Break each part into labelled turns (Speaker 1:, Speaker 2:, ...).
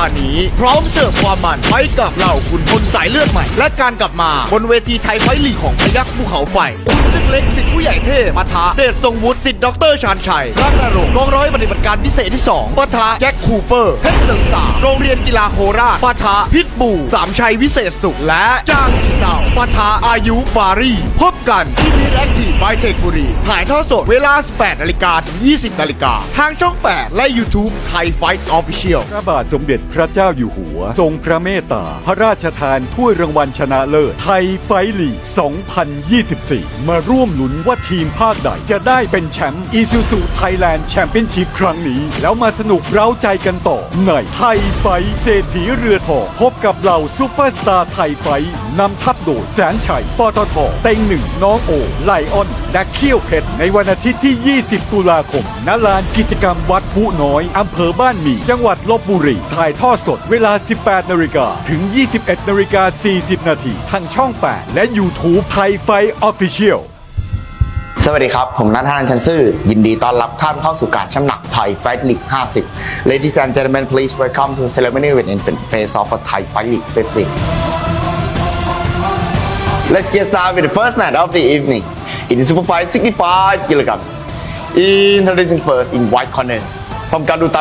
Speaker 1: าห์นี้ พร้อมเสิร์ฟความมันไปกับเหล่าคุณพลสายเลือดใหม่ และการกลับมาบนเวทีไทยไฟลีกของพยัคฆ์ภูเขาไฟ ศึกเล็กสิทธิผู้ใหญ่เทพปะทะเดชทรงวุฒิสิทธิ์ดรชาญชัยรักนรงกองร้อยปฏิบัติการพิเศษที่2ปะทะแจ็คคูเปอร์เพชรเสริงสาโรงเรียนกีฬาโคราชปะทะพิษบูสามชัยวิเศษสุขและจ้างจิงเต่าปะทะอายุฟารีพบกันที่มิตรแอคทีฟไบเทคบุรีถ่ายทอดสดเวลา 18นาฬิกาถึง 20นาฬิกาทางช่อง 8 และ YouTube ไทยไฟท์ออฟฟิเชียล
Speaker 2: พระบาทสมเด็จพระเจ้าอยู่หัว ทรงพระเมตตา พระราชทานถ้วยรางวัลชนะเลิศไทยไฟท์ลีก 2024 มาร่วมลุ้นว่าทีมภาคใดจะได้เป็นแชมป์อีซูซูไทยแลนด์แชมเปี้ยนชิพครั้งนี้ แล้วมาสนุกเร้าใจกันต่อในไทยไฟเศรษฐีเรือทองพบกับเหล่าซูเปอร์สตาร์ไทยไฟนำทัพโดยแสนชัยปตทเต็งหนึ่งน้องโอไลออนและเขี้ยวเพชรในวันอาทิตย์ที่ 20 ตุลาคมณลานกิจกรรมวัดผู้น้อยอำเภอบ้านหมี่จังหวัดลบบุรีถ่ายทอดสดเวลา 18 นาฬิกาถึง 21 นาฬิกา 40 นาทีทางช่อง 8 และ YouTube ไทยไฟออฟฟิเชียล
Speaker 3: สวัสดีครับ ผมนัทธนันชันซื่อ ยินดีต้อนรับท่านเข้าสู่การช่ำหนักไทยไฟท์ลีก 50 Ladies and gentlemen please welcome to ceremony with infant face of Thai Fight League 50 Let's get started with the first night of the evening it is Super Fight 65 kilogram introducing first in white corner from การดูต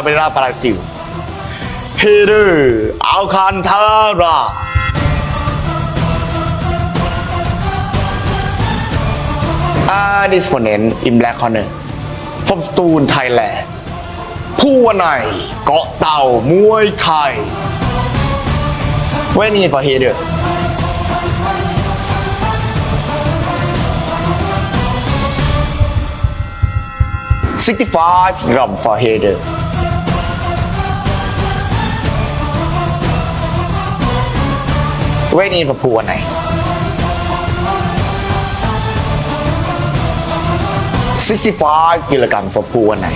Speaker 3: his opponent in black corner from Stoon Thailand ผู้วนัยเกาะเต่ามวยไทย Waiting for header Sixty-five gram for header Waiting for ผู้วนัย 65 กิโลกรัมสปูวันไหน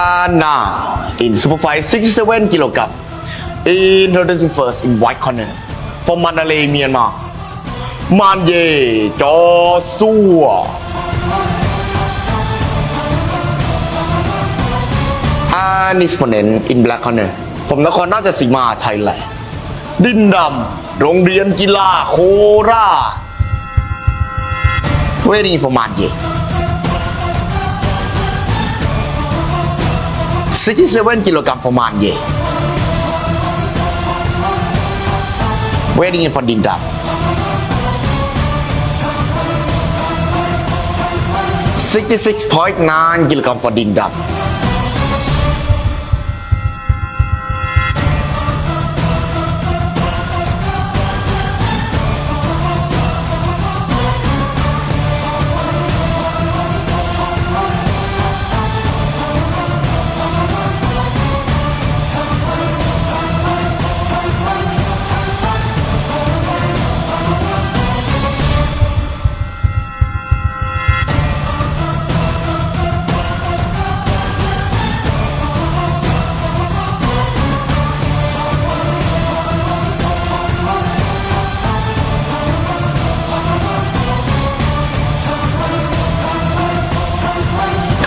Speaker 3: And now in Superfight 67 kilogram introducing first in white corner from Mandalay Myanmar มานเยจอซัว and his opponent in black corner ผมนครราชสีมาไทยแลนด์ดินดำ โรงเรียนกีฬาโคราช waiting for มานเย 67 kilogram for Manye. Waiting in for Ding Dam. 66.9 kilogram for Ding Dam.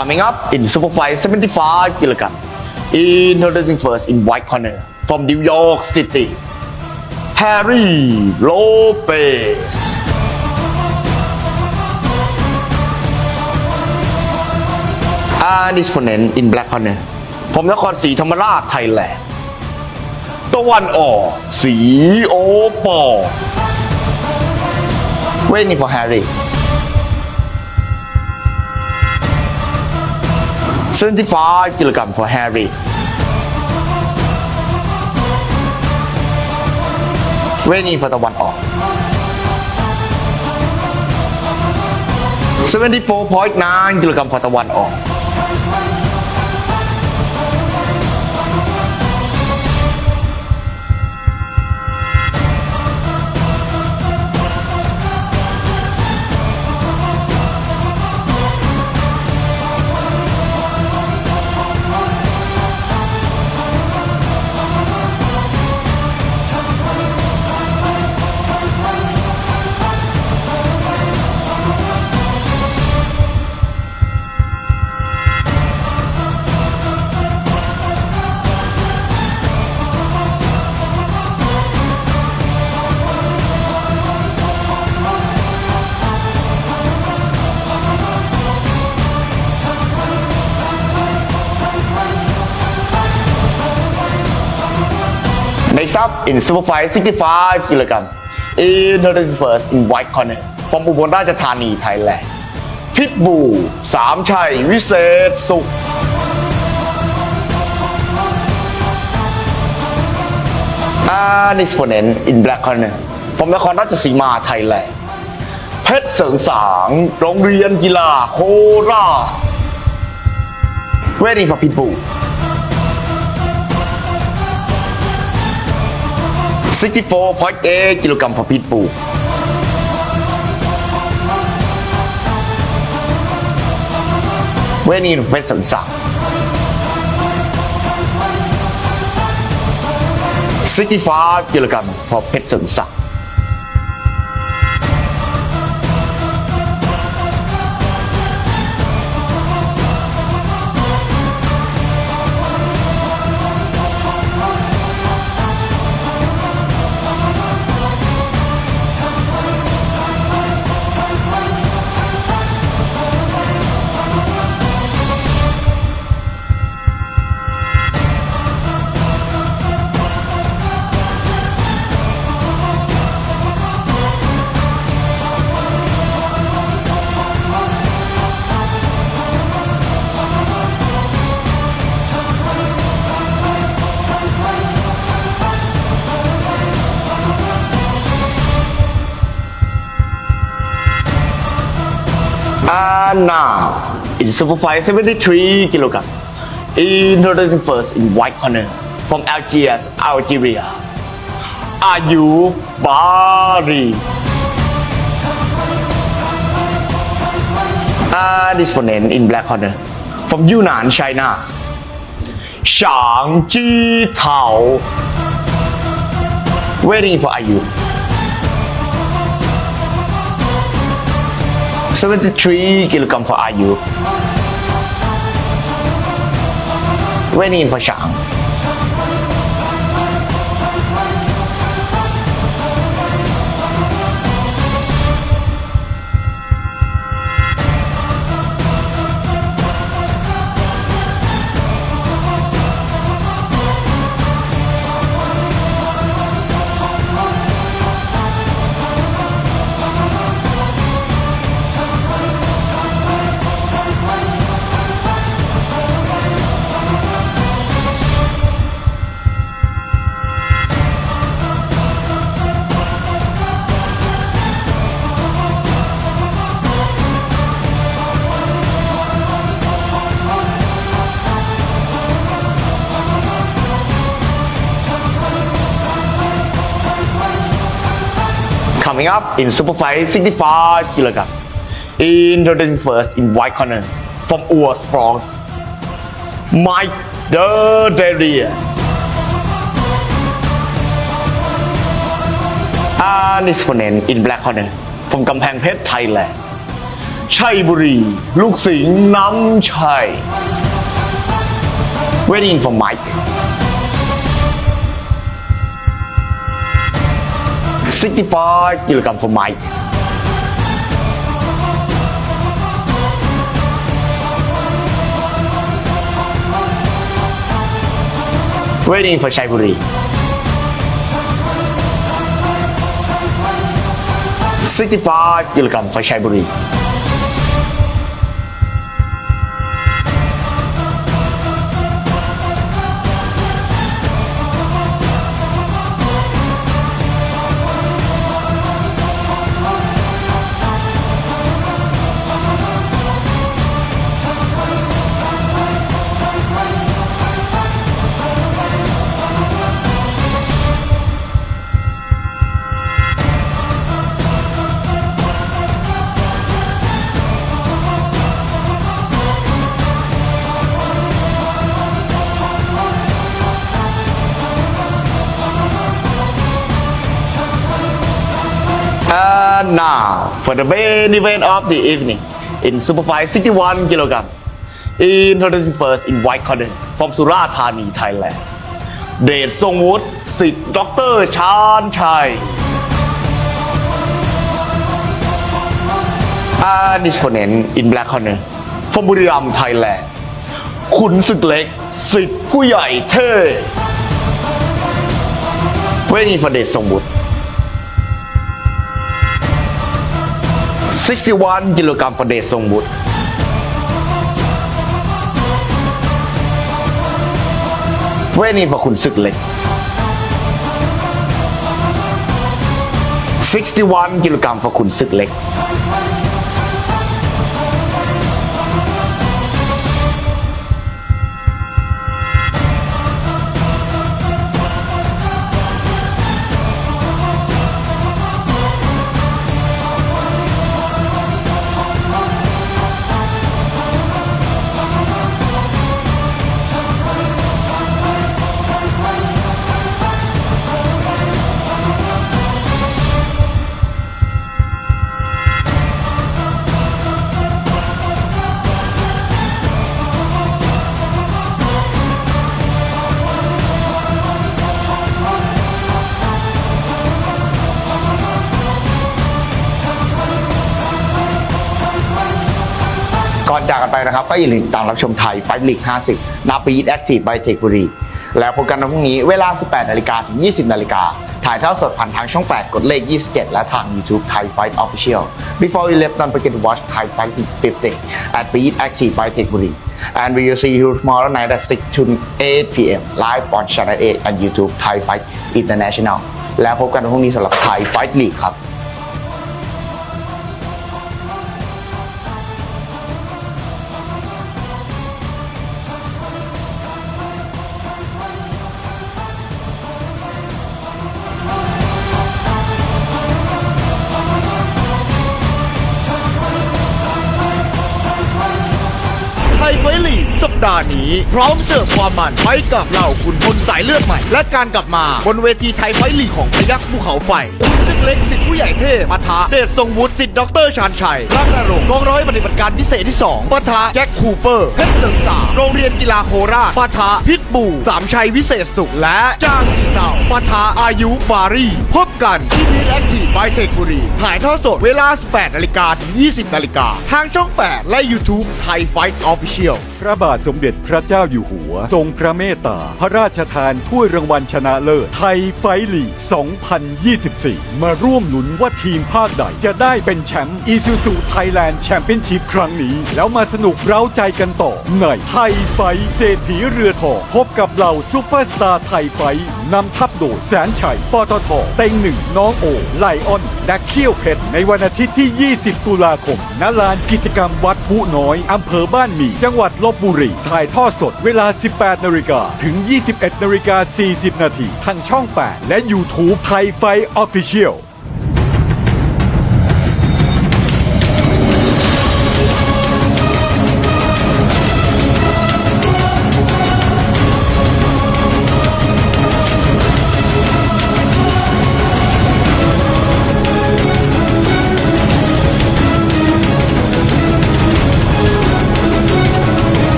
Speaker 3: Coming up in Superfight 75 kilogram. Introducing first in white corner from New York City. Harry Lopez. And his opponent in black corner ผมนครศรีธรรมราชไทยแลนด์ตะวันออกสีโอปอ Waiting for Harry 75 kilogram for Harry. Weighing in for ตะวันออก74.9กิโลกรัม for ตะวั Next up in Superfight 65 kilogram in the first in white corner from อุบลราชธานีไทยแลนด์พิทบูสามชัย วิเศษสุข An exponent in black corner from นครราชสีมาไทยแลนด์เพชรเสริงสาง โรงเรียนกีฬาโคราช Waiting for Pitbull 64.8 กิโลกรัม for Pitbull Waiting for เป็นสันสัก65กิโลกรัมพอเพชรสันสัก And now, in Superfight 73 kilogram, introducing first in white corner from Algiers, Algeria. Ayu Bari. And exponent in black corner from Yunnan, China. Shang Ji Tao. Waiting for Ayu. 73 kilogram for Ayu. Waiting for Shang. Coming up in Superfight 65 kilogram. Introducing first in white corner from Urs France. Mike the Darian. An exponent in black corner from กำแพงเพชรไทยแลนด์ชัยบุรี ลูกสิงห์น้ำชัย Waiting for Mike. 65 kilogram for Mike. Waiting for Shaiburi. 65 kilogram for Shaiburi. And now for the main event of the evening in Superfight 61 kilogram introducing first in white corner from สุราษฎร์ธานี Thailand เดชทรงวุฒิสิทธิ์ดรชาญชัย and his opponent in black corner from บุรีรัมย์ Thailand ขุนศึกเล็กสิทธิ์ผู้ใหญ่เท่เวทีฟเดชทรงวุฒิ 61กิโลกรัมฟเดชทรงวุฒิเวทีพอคุณศึกเล็ก 61กิโลกรัมพระคุณศึกเล็ก อนจากกันไปนะครับ ก็อย่าลืมตามรับชมไทยไฟลีก50 นาปีแอคทีฟไบเทคบุรี แล้วพบกันในพรุ่งนี้เวลา 18 นาฬิกาถึง 20 นาฬิกา ถ่ายทอดสดผ่านทางช่อง 8 กดเลข 27 และทาง YouTube Thai Fight Official Before you left don't forget to watch Thai Fight 50 at Beat Active by Tech Buri and we will see you tomorrow night at 6 to 8 p.m. live on Channel 8 and YouTube Thai Fight International แล้วพบกันในพรุ่งนี้สำหรับ Thai Fight League ครับ
Speaker 1: ดาห์นี้ พร้อมเสิร์ฟความมันไฟท์กับเหล่าขุนพลสายเลือดใหม่ และการกลับมาบนเวทีไทยไฟลีของพยัคฆ์ภูเขาไฟคุณซึ่งเล็กสิทธิผู้ใหญ่เทพปะทะเดชทรงวุฒิสิทธิ์ด็อกเตอร์ชาญชัยรักนรงกองร้อยปฏิบัติการพิเศษที่2ปะทะแจ็คคูเปอร์เพชรเสริมสามโรงเรียนกีฬาโคราชปะทะพิษบูสามชัยวิเศษสุขและจ้างจิตเต่าปะทะอายุฟารีพบกันที่พีแอคทีฟไบเทคบุรีถ่ายทอดสดเวลา 18นาฬิกาถึง 20นาฬิกาทางช่อง 8 และ YouTube ไทยไฟท์ออฟฟิเชียล
Speaker 2: พระบาทสมเด็จพระเจ้าอยู่หัว ทรงพระเมตตา พระราชทานถ้วยรางวัลชนะเลิศไทยไฟลี2024 มาร่วมหนุนว่าทีมภาคใดจะได้เป็นแชมป์อีซูซูไทยแลนด์แชมเปี้ยนชิพครั้งนี้ แล้วมาสนุกเร้าใจกันต่อในไทยไฟเศรษฐีเรือทองพบกับเหล่าซูเปอร์สตาร์ไทยไฟ นำทัพโดยแสนชัย ปตทเต็งหนึ่งน้องโอ ไลออน และเขี้ยวเพชรในวันอาทิตย์ที่ 20 ตุลาคม ณ ลานกิจกรรมวัดผู้น้อย อำเภอบ้านหมี่จังหวัดลบบุรี ถ่ายทอดสดเวลา 18 นาฬิกา ถึง 21 นาฬิกา 40 นาที ทางช่อง 8 และ YouTube ไทยไฟออฟฟิเชียล